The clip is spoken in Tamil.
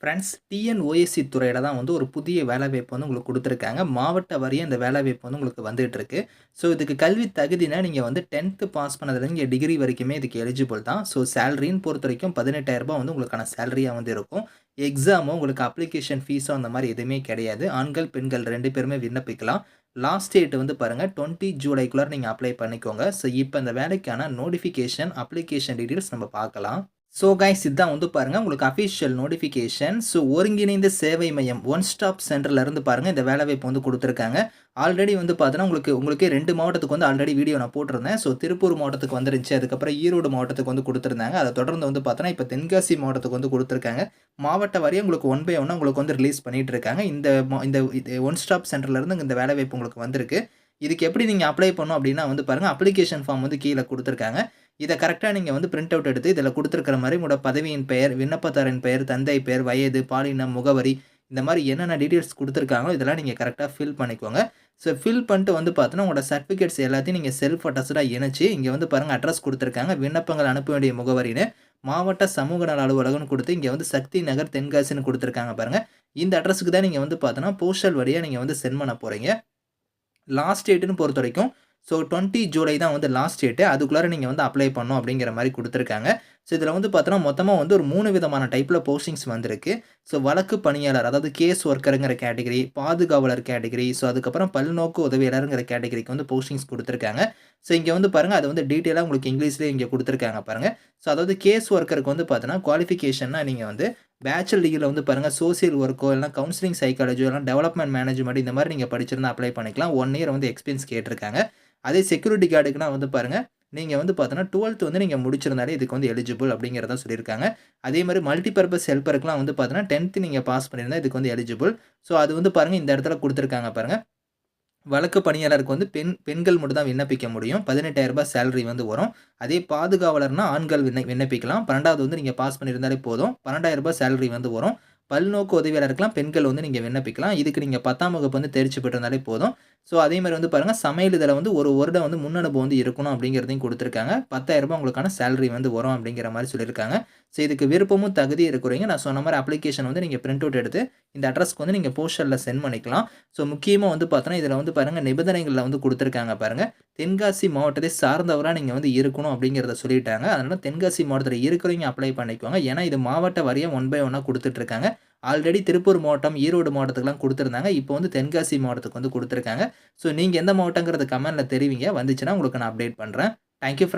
ஃப்ரெண்ட்ஸ் டிஎன்ஓஎஸ்சி துறையில் தான் வந்து ஒரு புதிய வேலைவாய்ப்பு வந்து உங்களுக்கு கொடுத்துருக்காங்க மாவட்ட வாரியா இந்த வேலைவாய்ப்பு வந்து உங்களுக்கு வந்துகிட்டு இருக்கு. ஸோ இதுக்கு கல்வி தகுதினா நீங்கள் வந்து 10த் பாஸ் பண்ணதுலேருந்து டிகிரி வரைக்குமே இதுக்கு எலிஜிபிள் தான். ஸோ சேலரின்னு பொறுத்த வரைக்கும் பதினெட்டாயிரரூபா வந்து உங்களுக்கான சேலரியாக வந்து இருக்கும். எக்ஸாமோ உங்களுக்கு அப்ளிகேஷன் ஃபீஸோ அந்த மாதிரி எதுவுமே கிடையாது. ஆண்கள், பெண்கள் ரெண்டு பேருமே விண்ணப்பிக்கலாம். லாஸ்ட் டேட் வந்து பாருங்க 20 ஜூலைக்குள்ளார நீங்கள் அப்ளை பண்ணிக்கோங்க. ஸோ இப்போ இந்த வேலைக்கான நோட்டிஃபிகேஷன், அப்ளிகேஷன் டீட்டெயில்ஸ் நம்ம பார்க்கலாம். ஸோ கைஸ் இதுதான் வந்து பாருங்கள் உங்களுக்கு அஃபிஷியல் நோட்டிஃபிகேஷன். ஸோ ஒருங்கிணைந்த சேவை மையம் ஒன் ஸ்டாப் சென்டர்ல இருந்து பாருங்க இந்த வேலைவாய்ப்பு வந்து கொடுத்துருக்காங்க ஆல்ரெடி வந்து பார்த்தோன்னா உங்களுக்கு உங்களுக்கே ரெண்டு மாவட்டத்துக்கு வந்து ஆல்ரெடி வீடியோ நான் போட்டிருந்தேன். ஸோ திருப்பூர் மாவட்டத்துக்கு வந்துருந்துச்சு. அதுக்கப்புறம் ஈரோடு மாவட்டத்துக்கு வந்து கொடுத்துருந்தாங்க அதை தொடர்ந்து வந்து பார்த்தோன்னா, இப்போ தென்காசி மாவட்டத்துக்கு வந்து கொடுத்துருக்காங்க மாவட்ட வரையும் உங்களுக்கு ஒன் பை ஒன்னாக உங்களுக்கு வந்து ரிலீஸ் பண்ணிட்டு இருக்காங்க. இந்த மா இந்த இது ஒன் ஸ்டாப் சென்டர்லேருந்து இந்த வேலைவாய்ப்பு உங்களுக்கு வந்திருக்கு. இதுக்கு எப்படி நீங்கள் அப்ளை பண்ணணும் அப்படின்னா வந்து பாருங்கள் அப்ளிகேஷன் ஃபார்ம் வந்து கீழே கொடுத்துருக்காங்க இதை கரெக்டாக நீங்கள் வந்து பிரிண்ட் அவுட் எடுத்து இதில் கொடுத்துருக்கிற மாதிரி உங்களோட பதவியின் பெயர், விண்ணப்பதாரின் பெயர், தந்தை பெயர், வயது, பாலினம், முகவரி இந்த மாதிரி என்னென்ன டீட்டெயில்ஸ் கொடுத்துருக்காங்களோ இதெல்லாம் நீங்கள் கரெக்டாக ஃபில் பண்ணிக்கோங்க. ஸோ ஃபில் பண்ணிட்டு வந்து பார்த்தோன்னா, உங்களோட சர்டிஃபிகேட்ஸ் எல்லாத்தையும் நீங்கள் செல்ஃப் அட்டஸ்டடா இணைச்சு, இங்கே வந்து பாருங்கள் அட்ரஸ் கொடுத்துருக்காங்க விண்ணப்பங்கள் அனுப்ப வேண்டிய முகவரின்னு, மாவட்ட சமூக நல அலுவலகம்னு கொடுத்து இங்கே வந்து சக்தி நகர், தென்காசின்னு கொடுத்துருக்காங்க பாருங்கள் இந்த அட்ரஸுக்கு தான் நீங்கள் வந்து பார்த்தோன்னா, போஸ்டல் வழியாக நீங்கள் வந்து சென்ட் பண்ண போகிறீங்க லாஸ்ட் எயிட்டுன்னு பொறுத்த வரைக்கும் ஸோ 20 ஜூலை தான் வந்து லாஸ்ட் டேட்டு. அதுக்குள்ளார நீங்கள் வந்து அப்ளை பண்ணணும் அப்படிங்கிற மாதிரி கொடுத்துருக்காங்க ஸோ இதில் வந்து பார்த்தோன்னா, மொத்தமாக வந்து ஒரு மூணு விதமான டைப்பில் போஸ்டிங்ஸ் வந்திருக்கு. ஸோ வழக்கு பணியாளர் அதாவது கேஸ் ஒர்க்கருங்கிற கேட்டகரி, பாதுகாவலர் கேட்டகரி, ஸோ அதுக்கப்புறம் பல்நோக்கு உதவியாளருங்கிற கேட்டகரிக்கு வந்து போஸ்டிங்ஸ் கொடுத்துருக்காங்க ஸோ இங்கே வந்து பாருங்கள் அது வந்து டீட்டெயிலாக உங்களுக்கு இங்கிலீஷ்லேயே இங்கே கொடுத்துருக்காங்க பாருங்கள் ஸோ அதாவது கேஸ் ஒர்க்கருக்கு வந்து பார்த்தோன்னா, குவாலிஃபிகேஷன்னா நீங்கள் வந்து பேச்சுலர் டிகிரியில் வந்து பாருங்க சோசியல் ஒர்க்கோ இல்லைனா கவுன்சிலிங் சைக்காலஜியோ இல்லைனா டெவலப்மெண்ட் மேனேஜ்மெண்ட் இந்த மாதிரி நீங்கள் படிச்சிருந்தா அப்ளை பண்ணிக்கலாம். ஒன் இயர் வந்து எக்ஸ்பீரியன்ஸ் கேட்டிருக்காங்க. அதே செக்யூரிட்டி கார்டுக்குனா வந்து பாருங்கள் நீங்கள் வந்து பார்த்தோன்னா 12த் வந்து நீங்கள் முடிச்சிருந்தாலே இதுக்கு வந்து எலிஜிபிள் அப்படிங்கிறத சொல்லியிருக்காங்க. அதே மாதிரி மல்டி பர்ப்பஸ் ஹெல்ப்பருக்குலாம் வந்து பார்த்தோன்னா, டென்த்து நீங்கள் பாஸ் பண்ணியிருந்தா இதுக்கு வந்து எலிஜிபிள். ஸோ அது வந்து பாருங்கள் இந்த இடத்துல கொடுத்துருக்காங்க பாருங்கள் வழக்கு பணியாளருக்கு வந்து பெண் பெண்கள் மட்டும் தான் விண்ணப்பிக்க முடியும். பதினெட்டாயிரரூபா சேலரி வந்து வரும். அதே பாதுகாவலர்னா ஆண்கள் விண்ண விண்ணப்பிக்கலாம். 12வது வந்து நீங்கள் பாஸ் பண்ணியிருந்தாலே போதும். பன்னெண்டாயிரரூபா சேலரி வந்து வரும். பல்நோக்கு உதவியாளருக்குலாம் பெண்கள் வந்து நீங்கள் விண்ணப்பிக்கலாம். இதுக்கு நீங்கள் பத்தாம் வகுப்பு வந்து தெரிச்சு பெற்றிருந்தாலே போதும். ஸோ அதே மாதிரி வந்து பாருங்கள் சமையல் இதில் வந்து ஒரு வருடம் வந்து முன் வந்து இருக்கணும் அப்படிங்கிறதையும் கொடுத்துருக்காங்க ரூ. 10,000 உங்களுக்கான சேலரி வந்து வரும் அப்படிங்கிற மாதிரி சொல்லியிருக்காங்க. ஸோ இதுக்கு விருப்பமும் தகுதி இருக்கிறவங்க நான் சொன்ன மாதிரி அப்ளிகேஷன் வந்து நீங்கள் பிரிண்ட் அவுட் எடுத்து, இந்த அட்ரஸ்க்கு வந்து நீங்கள் போஸ்டரில் சென்ட் பண்ணிக்கலாம். ஸோ முக்கியமாக வந்து பார்த்தோன்னா, இதில் வந்து பாருங்க நிபந்தனைகளில் வந்து கொடுத்துருக்காங்க பாருங்கள் தென்காசி மாவட்டத்தை சார்ந்தவராக நீங்கள் வந்து இருக்கணும் அப்படிங்கிறத சொல்லிட்டாங்க. அதனால் தென்காசி மாவட்டத்தில் இருக்கிறவங்க அப்ளை பண்ணிக்கோங்க. ஏன்னா இது மாவட்ட வாரியா ஒன் பை ஒன்னாக கொடுத்துட்ருக்காங்க ஆல்ரெடி திருப்பூர் மாவட்டம், ஈரோடு மாவட்டத்துக்குலாம் கொடுத்துருந்தாங்க. இப்போ வந்து தென்காசி மாவட்டத்துக்கு வந்து கொடுத்துருக்காங்க. ஸோ நீங்கள் எந்த மாவட்டங்கிறது கமெண்டில் தெரிவிங்க. வந்துச்சுன்னா உங்களுக்கு நான் அப்டேட் பண்ணுறேன் தேங்க் யூ